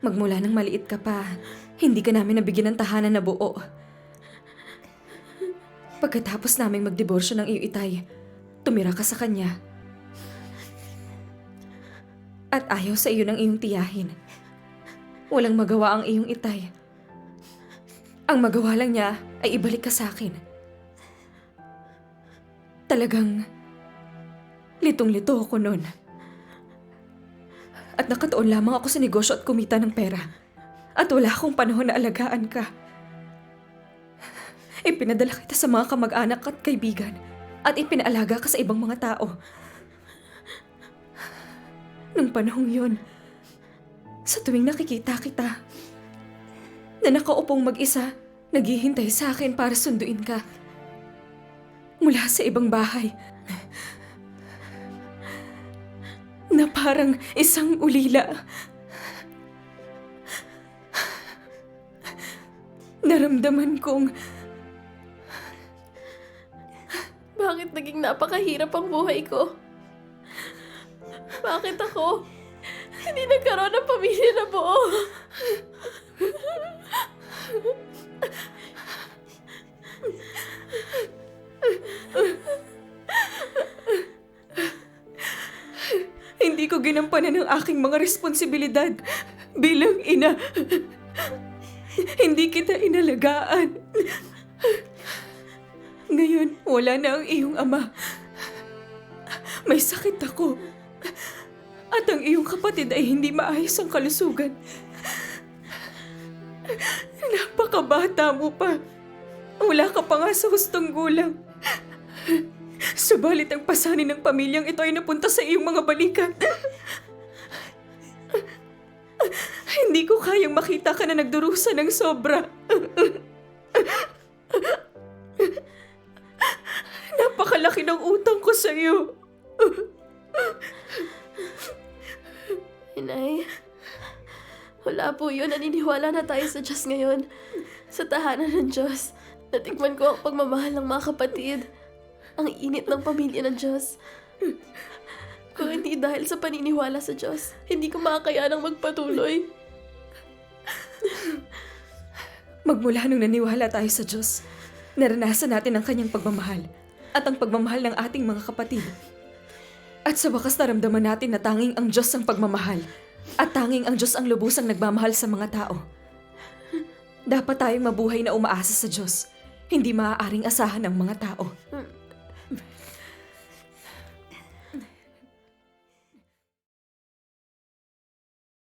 Magmula nang maliit ka pa, hindi ka namin nabigyan ng tahanan na buo. Pagkatapos naming magdiborsyo ng iyong itay, tumira ka sa kanya. At ayaw sa iyo ng iyong tiyahin. Walang magawa ang iyong itay. Ang magawa lang niya ay ibalik ka sa akin. Talagang litong-lito ako noon. At nakatuon lamang ako sa negosyo at kumita ng pera. At wala akong panahon na alagaan ka. Ipinadala kita sa mga kamag-anak at kaibigan at ipinaalaga ka sa ibang mga tao. Nung panahong yun, sa tuwing nakikita kita, na nakaupong mag-isa, naghihintay sa akin para sunduin ka. Mula sa ibang bahay. Parang isang ulila. Naramdaman kong Bakit naging napakahirap ang buhay ko? Bakit ako? Hindi nagkaroon ng pamilya na buo. Hindi ko ginampanan ang aking mga responsibilidad bilang ina. hindi kita inalagaan. Ngayon, wala na ang iyong ama. May sakit ako. At ang iyong kapatid ay hindi maayos ang kalusugan. Napakabata mo pa. Wala ka pa nga sa hustong gulang. Subalit ang pasanin ng pamilyang ito ay napunta sa iyong mga balikat. Hindi ko kayang makita ka na nagdurusa ng sobra. Napakalaki ng utang ko sa iyo. Inay, wala po yun. Naniniwala na tayo sa Diyos ngayon. Sa tahanan ng Diyos. Natikman ko ang pagmamahal ng mga kapatid. Ang init ng pamilya ng Diyos. Kung hindi dahil sa paniniwala sa Diyos, hindi ko makakayanang magpatuloy. Magmula nung naniwala tayo sa Diyos, naranasan natin ang kanyang pagmamahal at ang pagmamahal ng ating mga kapatid. At sa wakas naramdaman natin na tanging ang Diyos ang pagmamahal at tanging ang Diyos ang lubusang nagmamahal sa mga tao. Dapat tayong mabuhay na umaasa sa Diyos, hindi maaaring asahan ng mga tao.